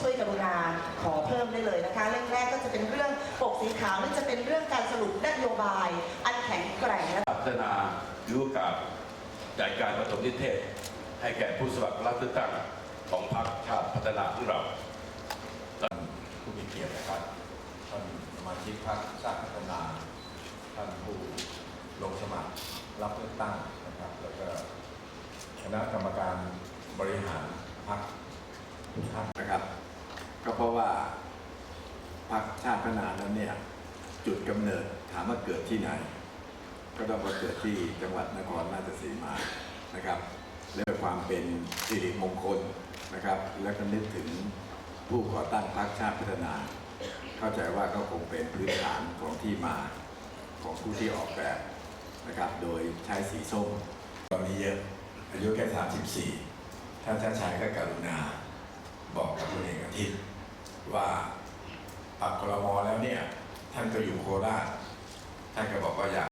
ช่วยกรุณาขอเพิ่มได้เลยนะคะ เรื่องแรกก็จะเป็นเรื่องปกสีขาวนี่จะเป็นเรื่องการสรุปนโยบาย อันแข็งแกร่งและพัฒนายุกาบจัดการประถมนิเทศ ให้แก่ผู้สมัครรับเลือกตั้งของพรรคชาติพัฒนาของเราท่านผู้มีเกียรตินะครับท่านสมาชิกพรรคชาติพัฒนาท่านผู้ลงสมัครรับเลือกตั้งนะครับ แล้วก็คณะกรรมการบริหารพรรคนะครับ ก็เพราะว่าพรรคชาติพัฒนานั้นเนี่ย จุดกำเนิดถามว่าเกิดที่ไหน ก็ต้องมาเกิดที่จังหวัดนครราชสีมานะครับเรื่องความเป็นสิริมงคลนะครับ แล้วก็นึกถึงผู้ก่อตั้งพรรคชาติพัฒนา เข้าใจว่าก็คงเป็นพื้นฐานของที่มาของผู้ที่ออกแบบนะครับ โดยใช้สีส้มตอนนี้เยอะอายุแค่34ท่านชาติชายก็กรุณา บอกกับคุณเอกอาทิตย์ ว่าปรับครมแล้วเนี่ย ท่านก็อยู่โคราชท่านก็บอกว่าอยาก